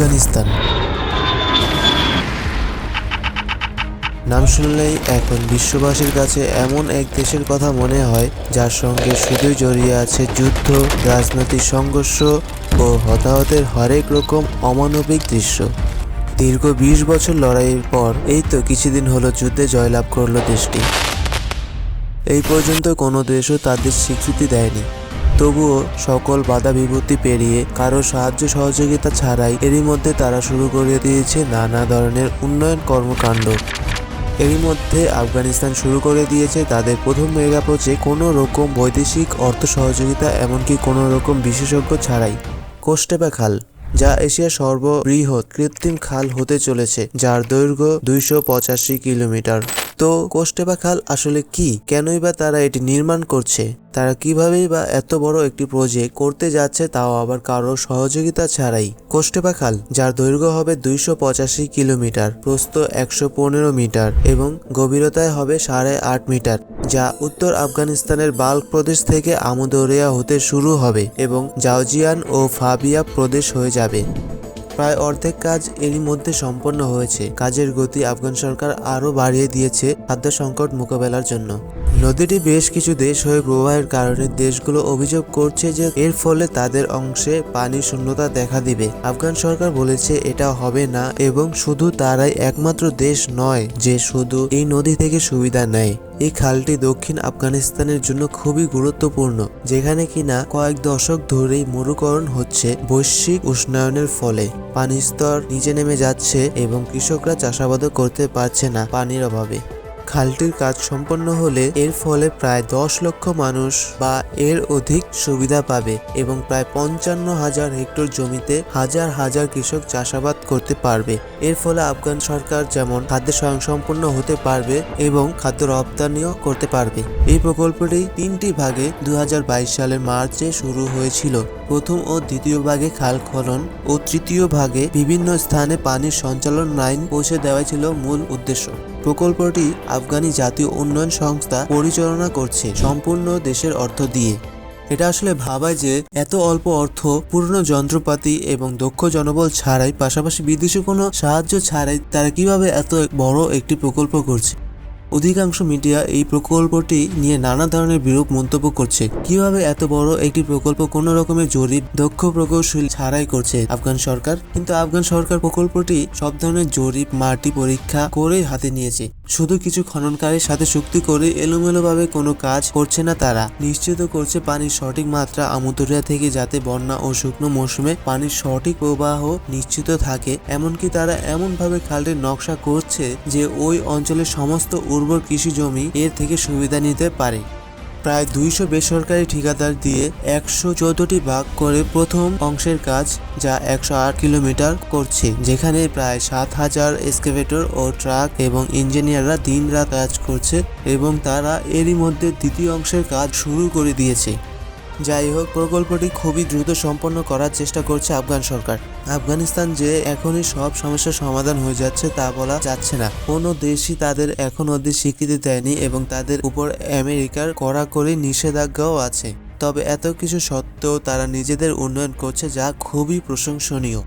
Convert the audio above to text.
আফগানিস্তান। নাম শুনলেই এখন বিশ্ববাসীর কাছে এমন এক দেশের কথা মনে হয়, যার সঙ্গে শুধুই জড়িয়ে আছে যুদ্ধ, রাজনৈতিক সংঘর্ষ ও হতাহতের হরেক রকম অমানবিক দৃশ্য। দীর্ঘ বিশ বছর লড়াইয়ের পর এই তো কিছুদিন হলো যুদ্ধে জয়লাভ করল দেশটি। এই পর্যন্ত কোনো দেশও তাদের স্বীকৃতি দেয়নি। তবুও সকল বাধা বিপত্তি পেরিয়ে কারও সাহায্য সহযোগিতা ছাড়াই এরই মধ্যে তারা শুরু করে দিয়েছে নানা ধরনের উন্নয়ন কর্মকাণ্ড। এরই মধ্যে আফগানিস্তান শুরু করে দিয়েছে তাদের প্রথম মেগা প্রজেক্ট কোনো রকম বৈদেশিক অর্থ সহযোগিতা এমনকি কোনো রকম বিশেষজ্ঞ ছাড়াই। কোস্টেপা খাল, যা এশিয়ার সর্ববৃহৎ কৃত্রিম খাল হতে চলেছে, যার দৈর্ঘ্য দুইশো পঁচাশি কিলোমিটার। তো কোস্টেপা খাল আসলে কি? কেনই বা তারা এটি নির্মাণ করছে? তারা কিভাবেই বা এত বড় একটি প্রজেক্ট করতে যাচ্ছে তাও আবার কারও সহযোগিতা ছাড়াই। কোস্টেপা খাল, যার দৈর্ঘ্য হবে দুইশো পঁচাশি কিলোমিটার, প্রস্থ একশো পনেরো মিটার এবং গভীরতায় হবে সাড়ে আট মিটার, যা উত্তর আফগানিস্তানের বাল্ক প্রদেশ থেকে আমুদরিয়া হতে শুরু হবে এবং জাওজিয়ান ও ফাবিয়া প্রদেশ হয়ে যাবে। প্রায় অর্ধেক কাজ এরই মধ্যে সম্পন্ন হয়েছে। কাজের গতি আফগান সরকার আরও বাড়িয়ে দিয়েছে খাদ্য সংকট মোকাবেলার জন্য। নদীটি বেশ কিছু দেশ হয়ে প্রবাহের কারণে দেশগুলো অভিযোগ করছে যে এর ফলে তাদের অংশে পানির শূন্যতা দেখা দিবে। আফগান সরকার বলেছে এটা হবে না এবং শুধু তারাই একমাত্র দেশ নয় যে শুধু এই নদী থেকে সুবিধা নেয়। এই খালটি দক্ষিণ আফগানিস্তানের জন্য খুবই গুরুত্বপূর্ণ, যেখানে কিনা কয়েক দশক ধরেই মরুকরণ হচ্ছে বৈশ্বিক উষ্ণায়নের ফলে। পানির স্তর নিচে নেমে যাচ্ছে এবং কৃষকরা চাষাবাদও করতে পারছে না পানির অভাবে। খালটির কাজ সম্পন্ন হলে এর ফলে প্রায় দশ লক্ষ মানুষ বা এর অধিক সুবিধা পাবে এবং প্রায় পঞ্চান্ন হাজার হেক্টর জমিতে হাজার হাজার কৃষক চাষাবাদ করতে পারবে। এর ফলে আফগান সরকার যেমন খাদ্য স্বয়ংসম্পূর্ণ হতে পারবে এবং খাদ্য রপ্তানিও করতে পারবে। এই প্রকল্পটি তিনটি ভাগে দু হাজার বাইশ সালের মার্চে শুরু হয়েছিল। প্রথম ও দ্বিতীয় ভাগে খাল খনন ও তৃতীয় ভাগে বিভিন্ন স্থানে পানির সঞ্চালন লাইন পৌঁছে দেওয়া ছিল মূল উদ্দেশ্য। প্রকল্পটি আফগানি জাতীয় উন্নয়ন সংস্থা পরিচালনা করছে সম্পূর্ণ দেশের অর্থ দিয়ে। এটা আসলে ভাবায় যে এত অল্প অর্থ পুরনো যন্ত্রপাতি এবং দক্ষ জনবল ছাড়াই পাশাপাশি বিদেশি কোনো সাহায্য ছাড়াই তারা কীভাবে এত বড় একটি প্রকল্প করছে। অধিকাংশ মিডিয়া এই প্রকল্পটি নিয়ে নানা ধরনের বিরূপ মন্তব্য করছে। কীভাবে এত বড় একটি প্রকল্প কোনো রকমের জরিপ, দক্ষ প্রকৌশল ছাড়াই করছে আফগান সরকার? কিন্তু আফগান সরকার প্রকল্পটি সব ধরনের জরিপ, মাটি পরীক্ষা করেই হাতে নিয়েছে। শুধু কিছু খননকারীর সাথে চুক্তি করে এলোমেলোভাবে কোনো কাজ করছে না তারা। নিশ্চিত করছে পানির সঠিক মাত্রা আমুদরিয়া থেকে যাতে বন্যা ও শুকনো মৌসুমে পানির সঠিক প্রবাহ নিশ্চিত থাকে। এমনকি তারা এমনভাবে খালটির নকশা করছে যে ওই অঞ্চলের সমস্ত উর্বর কৃষি জমি এর থেকে সুবিধা নিতে পারে। প্রায় দুইশো বেসরকারি ঠিকাদার দিয়ে একশো চোদ্দটি ভাগ করে প্রথম অংশের কাজ যা একশো আট কিলোমিটার করছে, যেখানে প্রায় সাত হাজার এক্সকেভেটর ও ট্রাক এবং ইঞ্জিনিয়াররা দিন রাত কাজ করছে এবং তারা এরই মধ্যে দ্বিতীয় অংশের কাজ শুরু করে দিয়েছে। যাই হোক, প্রকল্পটি খুবই দ্রুত সম্পন্ন করার চেষ্টা করছে আফগান সরকার। আফগানিস্তান যে এখনই সব সমস্যার সমাধান হয়ে যাচ্ছে তা বলা যাচ্ছে না। কোনো দেশই তাদের এখন অবধি স্বীকৃতি দেয়নি এবং তাদের উপর আমেরিকার কড়াকড়ি নিষেধাজ্ঞাও আছে। তবে এত কিছু সত্ত্বেও তারা নিজেদের উন্নয়ন করছে যা খুবই প্রশংসনীয়।